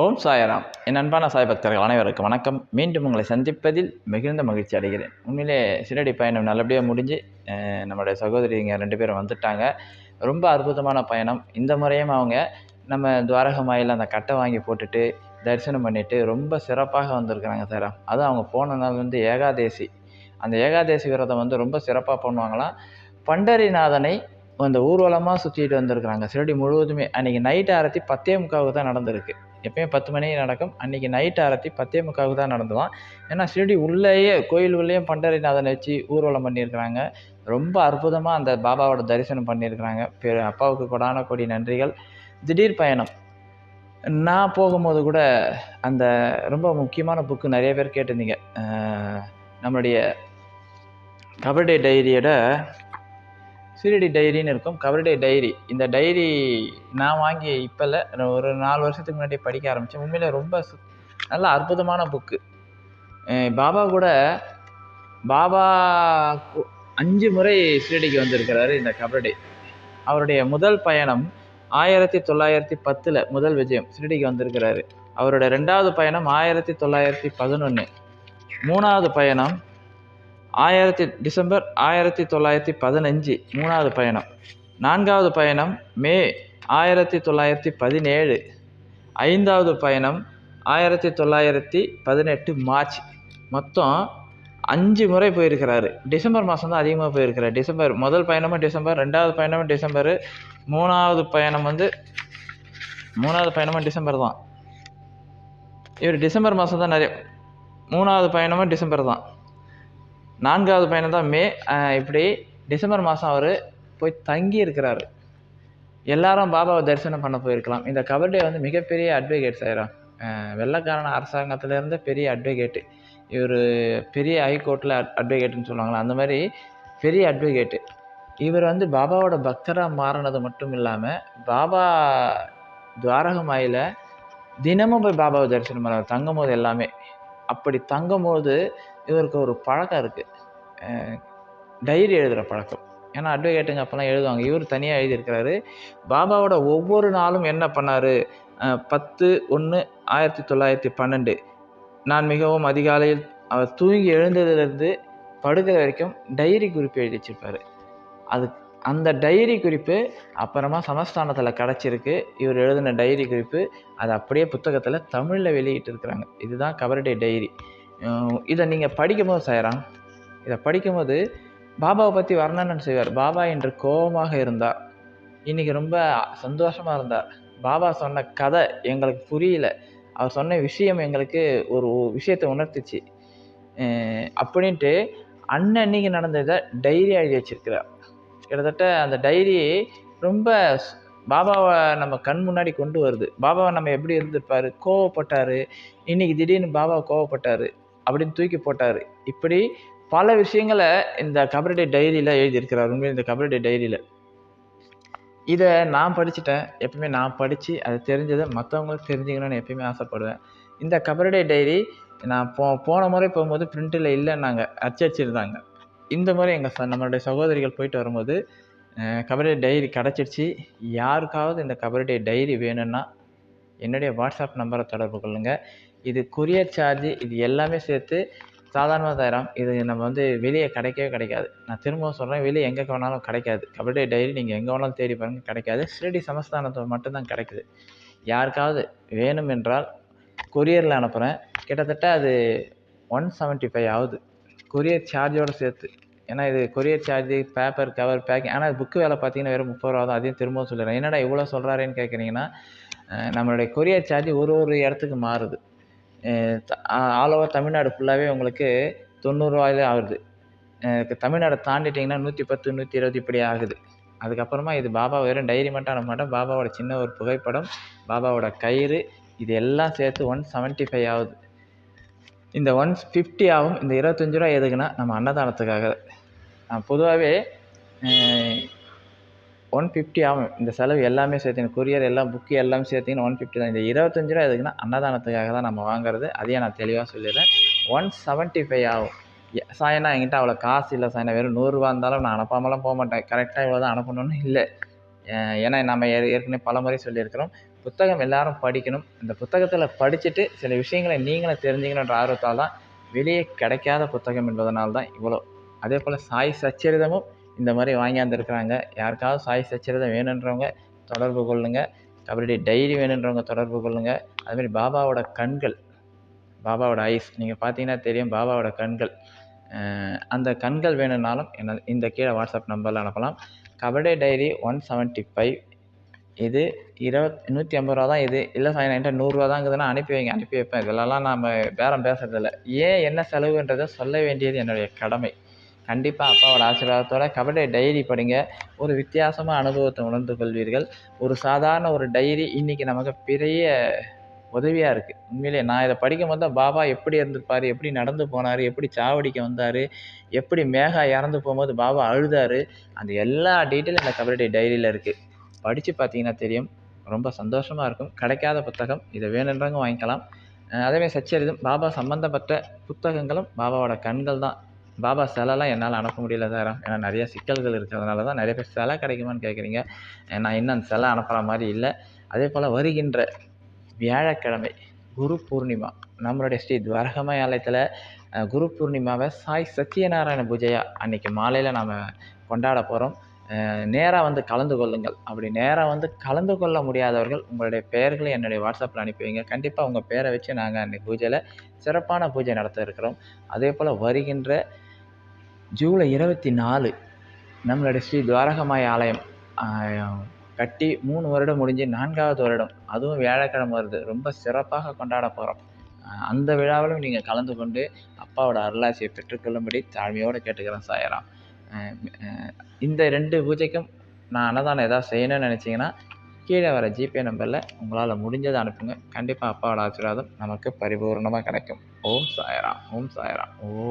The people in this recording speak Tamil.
ஓம் சாயராம். என் அன்பான சாய் பக்தர்கள் அனைவருக்கும் வணக்கம். மீண்டும் உங்களை சந்திப்பதில் மிகுந்த மகிழ்ச்சி அடைகிறேன். உண்மையிலே சிறடி பயணம் நல்லபடியாக முடிஞ்சு நம்முடைய நம்மளுடைய சகோதரிங்க ரெண்டு பேரும் வந்துட்டாங்க. ரொம்ப அற்புதமான பயணம். இந்த முறையும் அவங்க நம்ம துவாரக மாயில் அந்த கட்டை வாங்கி போட்டுட்டு தரிசனம் பண்ணிவிட்டு ரொம்ப சிறப்பாக வந்திருக்கிறாங்க சார். அதுவும் அவங்க போன நாள் வந்து ஏகாதேசி. அந்த ஏகாதேசி விரதம் வந்து ரொம்ப சிறப்பாக பண்ணுவாங்களாம் பண்டரிநாதனை அந்த ஊர்வலமாக சுற்றிட்டு வந்திருக்கிறாங்க. சிறடி முழுவதுமே. அன்றைக்கி நைட் ஆரத்தி பத்தே முக்காவுக்கு தான் நடந்திருக்கு. எப்பயும் பத்து மணிக்கு நடக்கும். அன்றைக்கி நைட் ஆரத்தி பத்தே முக்காவுக்கு தான் நடந்துவான். ஏன்னா ஷிரடி உள்ளேயே கோயில் உள்ளேயும் பண்டரிநாதனை வச்சு ஊர்வலம் பண்ணியிருக்கிறாங்க. ரொம்ப அற்புதமாக அந்த பாபாவோட தரிசனம் பண்ணியிருக்கிறாங்க. பெரு அப்பாவுக்கு கொடான கொடி நன்றிகள். திடீர் பயணம். நான் போகும்போது கூட அந்த ரொம்ப முக்கியமான புக்கு நிறைய பேர் கேட்டிருந்தீங்க. நம்மளுடைய கபடி டைரியோட சீரடி டைரின்னு இருக்கும். கபடி டைரி. இந்த டைரி நான் வாங்கி இப்போ இல்லை ஒரு நாலு வருஷத்துக்கு முன்னாடியே படிக்க ஆரம்பித்தேன் உண்மையிலே ரொம்ப சு- நல்ல அற்புதமான புக்கு. பாபா கூட பாபா அஞ்சு முறை ஷிரடிக்கு வந்திருக்கிறாரு இந்த கபடி. அவருடைய முதல் பயணம் ஆயிரத்தி தொள்ளாயிரத்தி பத்தில் முதல் விஜயம் ஷிரடிக்கு வந்திருக்கிறாரு. அவருடைய ரெண்டாவது பயணம் ஆயிரத்தி தொள்ளாயிரத்தி பதினொன்று மூணாவது பயணம் ஆயிரத்தி டிசம்பர் ஆயிரத்தி தொள்ளாயிரத்தி பதினஞ்சு மூணாவது பயணம். நான்காவது பயணம் மே ஆயிரத்தி தொள்ளாயிரத்தி பதினேழு. ஐந்தாவது பயணம் ஆயிரத்தி தொள்ளாயிரத்தி பதினெட்டு மார்ச். மொத்தம் அஞ்சு முறை போயிருக்கிறாரு. டிசம்பர் மாதம் தான் அதிகமாக போயிருக்கிறார். டிசம்பர் முதல் பயணமும் டிசம்பர் ரெண்டாவது பயணமும் டிசம்பர். மூணாவது பயணம் வந்து மூணாவது பயணமும் டிசம்பர் தான். இவர் டிசம்பர் மாதம் தான் நிறைய மூணாவது பயணமும் டிசம்பர் தான். நான்காவது பையனை தான் மே இப்படி டிசம்பர் மாதம் அவர் போய் தங்கி இருக்கிறாரு. எல்லாரும் பாபாவை தரிசனம் பண்ண போயிருக்கலாம். இந்த கபடியை வந்து மிகப்பெரிய அட்வொகேட் சாயிரம் வெள்ளக்காரன அரசாங்கத்திலேருந்து பெரிய அட்வொகேட்டு இவர் பெரிய ஹைகோர்ட்டில் அட்வொகேட்டுன்னு சொல்லுவாங்களா அந்த மாதிரி பெரிய அட்வொகேட்டு இவர் வந்து பாபாவோட பக்தராக மாறினது மட்டும் இல்லாமல் பாபா துவாரகமாயில் தினமும் போய் பாபாவை தரிசனம் பண்ணுவார் தங்கும் போது எல்லாமே. அப்படி தங்கும் போது இவருக்கு ஒரு பழக்கம் இருக்குது டைரி எழுதுகிற பழக்கம். ஏன்னா அட்வொகேட்டுங்க அப்போல்லாம் எழுதுவாங்க. இவர் தனியாக எழுதியிருக்கிறாரு. பாபாவோட ஒவ்வொரு நாளும் என்ன பண்ணார்? பத்து ஒன்று ஆயிரத்தி தொள்ளாயிரத்தி பன்னெண்டு. நான் மிகவும் அதிகாலையில் அவர் தூங்கி எழுந்ததுலேருந்து படுக்கிற வரைக்கும் டைரி குறிப்பு எழுதி வச்சிருப்பாரு. அது அந்த டைரி குறிப்பு அப்புறமா சமஸ்தானத்தில் கிடச்சிருக்கு. இவர் எழுதின டைரி குறிப்பு அது அப்படியே புத்தகத்தில் தமிழில் வெளியிட்டு இருக்கிறாங்க இதுதான் கவர்டே டைரி. இதை நீங்கள் படிக்கும்போது சாயராம் இதை படிக்கும்போது பாபாவை பற்றி வர்ணனம் செய்வார். பாபா என்று கோபமாக இருந்தார். இன்னைக்கு ரொம்ப சந்தோஷமாக இருந்தார். பாபா சொன்ன கதை எங்களுக்கு புரியல. அவர் சொன்ன விஷயம் எங்களுக்கு ஒரு விஷயத்தை உணர்த்துச்சு. அப்படின்ட்டு அன்னன்னைக்கு நடந்ததை டைரி எழுதி வச்சிருக்கிறார். கிட்டத்தட்ட அந்த டைரி ரொம்ப பாபாவை நம்ம கண் முன்னாடி கொண்டு வருது. பாபாவை நம்ம எப்படி இருந்திருப்பாரு? கோவப்பட்டார். இன்னைக்கு திடீர்னு பாபா கோவப்பட்டார். அப்படின்னு தூக்கி போட்டார். இப்படி பல விஷயங்களை இந்த கபடி டைரியில் எழுதியிருக்கிறார். உண்மையில் இந்த கபடி டைரியில். இதை நான் படிச்சுட்டேன். எப்பவுமே நான் படித்து அது தெரிஞ்சதை மற்றவங்களுக்கு தெரிஞ்சுக்கணும்னு எப்பயுமே ஆசைப்படுவேன். இந்த கபடி டைரி நான் போ போன முறை போகும்போது பிரிண்டில் இல்லைன்னாங்க. அச்சடிச்சிருந்தாங்க இந்த முறை எங்கள் ச நம்மளுடைய சகோதரிகள் போயிட்டு வரும்போது அஹ், கபடி டைரி கிடச்சிடுச்சு யாருக்காவது இந்த கபடி டைரி வேணும்னா என்னுடைய வாட்ஸ்அப் நம்பரை தொடர்பு கொள்ளுங்கள் இது கொரியர் சார்ஜ் இது எல்லாமே சேர்த்து சாதாரணமாக தயாரம் இது நம்ம வந்து வெளியே கிடைக்கவே கிடைக்காது. நான் திரும்பவும் சொல்கிறேன் வெளியே எங்கே வேணாலும் கிடைக்காது. கபடி டைரி நீங்கள் எங்கே வேணாலும் தேடி பாருங்கள் கிடைக்காது. ஷிரடி சமஸ்தானத்தில் மட்டும்தான் கிடைக்குது. யாருக்காவது வேணும் என்றால் கொரியரில் அனுப்புகிறேன் கிட்டத்தட்ட அது ஒன் செவன்ட்டி ஃபைவ் ஆகுது கொரியர் சார்ஜோடு சேர்த்து. ஏன்னா இது courier charge paper cover packing ஆனால் புக்கு வேலை பார்த்தீங்கன்னா வெறும் முப்பது ரூபா தான் அதையும் திரும்பவும் சொல்லிடுறேன். என்னடா இவ்வளோ சொல்கிறாருன்னு கேட்குறீங்கன்னா நம்மளுடைய கொரியர் சார்ஜ் ஒரு ஒரு இடத்துக்கு மாறுது. ஆல் ஓவர் தமிழ்நாடு ஃபுல்லாகவே உங்களுக்கு தொண்ணூறுரூவாயிலே ஆகுது. தமிழ்நாடை தாண்டிட்டிங்கன்னா நூற்றி பத்து நூற்றி இருபது இப்படி ஆகுது. அதுக்கப்புறமா இது பாபா வெறும் டைரி மட்டும் அனுப்ப மாட்டோம். பாபாவோட சின்ன ஒரு புகைப்படம் பாபாவோட கயிறு இது எல்லாம் சேர்த்து ஒன் செவன்ட்டி ஃபைவ் ஆகுது. இந்த ஒன் ஃபிஃப்டி ஆகும். இந்த இருபத்தஞ்சி ரூபா எதுக்குன்னா நம்ம அன்னதானத்துக்காக. நான் பொதுவாகவே ஒன் ஃபிஃப்டி ஆகும். இந்த செலவு எல்லாமே சேர்த்திங்க கொரியர் எல்லாம் புக்கு எல்லாம் சேர்த்திங்கன்னா ஒன் ஃபிஃப்டி தான். இந்த இருபத்தஞ்சு ரூபா எதுக்குன்னா அன்னதானத்துக்காக தான் நம்ம வாங்குறது. அதையே நான் தெளிவாக சொல்லிடுறேன். ஒன் செவன்ட்டி ஃபைவ் ஆகும். எ- சாயனா என்கிட்ட அவ்வளோ காசு இல்லை சாயனா. வெறும் நூறுரூவா இருந்தாலும் நான் அனுப்பாமலாம் போக மாட்டேன். கரெக்டாக இவ்வளோ தான் அனுப்பணும்னு இல்லை. ஏன்னா நம்ம ஏ- ஏற்கனவே பல முறை சொல்லியிருக்கிறோம். புத்தகம் எல்லாரும் படிக்கணும். இந்த புத்தகத்தில் படிச்சுட்டு சில விஷயங்களை நீங்களும் தெரிஞ்சுக்கணுன்ற ஆர்வத்தால் தான் வெளியே கிடைக்காத புத்தகம் என்பதனால தான் இவ்வளோ. அதே போல் சாய் சச்சரிதமும் இந்த மாதிரி வாங்கியாந்துருக்குறாங்க யாருக்காவது சாய் சச்சரிதம் வேணுன்றவங்க தொடர்பு கொள்ளுங்கள் கபடி டைரி வேணுன்றவங்க தொடர்பு கொள்ளுங்கள் அதுமாரி பாபாவோட கண்கள் பாபாவோட ஐஸ் நீங்கள் பார்த்தீங்கன்னா தெரியும் பாபாவோட கண்கள். அந்த கண்கள் வேணும்னாலும் என்ன இந்த கீழே வாட்ஸ்அப் நம்பரில் அனுப்பலாம். Kabaddi diary one seventy five இது இருபத் நூற்றி ஐம்பது ரூபா தான் இது. இல்லை சார் என்கிட்ட நூறுரூவா தாங்குதுன்னா அனுப்பி வைங்க அனுப்பி வைப்பேன். இதெல்லாம் நாம் பேரம் பேசுறதில்ல. ஏன் என்ன செலவுன்றதை சொல்ல வேண்டியது என்னுடைய கடமை. கண்டிப்பாக அப்பாவோட ஆசீர்வாதத்தோட கபடி டைரி படிங்க. ஒரு வித்தியாசமாக அனுபவத்தை உணர்ந்து கொள்வீர்கள். ஒரு சாதாரண ஒரு டைரி இன்றைக்கி நமக்கு பெரிய உதவியாக இருக்குது உண்மையிலே நான் இதை படிக்கும் போது தான் பாபா எப்படி இருந்திருப்பார் எப்படி நடந்து போனார் எப்படி சாவடிக்க வந்தார் எப்படி மேகா இறந்து போகும்போது பாபா அழுதாரு அந்த எல்லா டீட்டெயிலும் இந்த கபடி டைரியில் இருக்குது படித்து பார்த்தீங்கன்னா தெரியும். ரொம்ப சந்தோஷமாக இருக்கும். கிடைக்காத புத்தகம். இதை வேணுன்றவங்க வாங்கிக்கலாம். அதேமாதிரி சச்சரிதம் பாபா சம்மந்தப்பட்ட புத்தகங்களும் பாபாவோட கண்கள் தான். பாபா சிலைலாம் என்னால் அனுப்ப முடியல சார். ஏன்னா நிறைய சிக்கல்கள் இருக்கிறதுனால தான் நிறைய பேர் சிலை கிடைக்குமான்னு கேட்குறீங்க. நான் இன்னும் அந்த சிலை அனுப்புகிற மாதிரி இல்லை. அதே போல் வருகின்ற வியாழக்கிழமை குரு பூர்ணிமா நம்மளுடைய ஸ்ரீ துவாரகமாய் ஆலயத்தில் குரு பூர்ணிமாவை சாய் சத்யநாராயண பூஜையாக அன்னைக்கு மாலையில் நாம் கொண்டாட போகிறோம் நேராக வந்து கலந்து கொள்ளுங்கள். அப்படி நேராக வந்து கலந்து கொள்ள முடியாதவர்கள் உங்களுடைய பெயர்களை என்னுடைய வாட்ஸ்அப்பில் அனுப்பி வைங்க கண்டிப்பாக உங்கள் பேரை வச்சு நாங்கள் அன்றைக்கி பூஜையில் சிறப்பான பூஜை நடத்த இருக்கிறோம். அதே போல் வருகின்ற ஜூலை இருபத்தி நாலு நம்மளுடைய ஸ்ரீ துவாரகமாய் ஆலயம் கட்டி மூணு வருடம் முடிஞ்சு நான்காவது வருடம் அதுவும் வியாழக்கிழமை வருது. ரொம்ப சிறப்பாக கொண்டாட போகிறோம் அந்த விழாவிலும் நீங்கள் கலந்து கொண்டு அப்பாவோட அருளாசியை பெற்றுக்கொள்ளும்படி தாழ்மையோடு கேட்டுக்கிறேன் சாயராம். இந்த ரெண்டு பூஜைக்கும் நான் அன்னதானம் ஏதாவது செய்யணும்னு நினச்சிங்கன்னா கீழே வர ஜிபே நம்பரில் உங்களால் முடிஞ்சதை அனுப்புங்க. கண்டிப்பாக அப்பாவோட ஆசீர்வாதம் நமக்கு பரிபூர்ணமாக கிடைக்கும். ஓம் சாயரா ஓம் சாயராம். ஓம்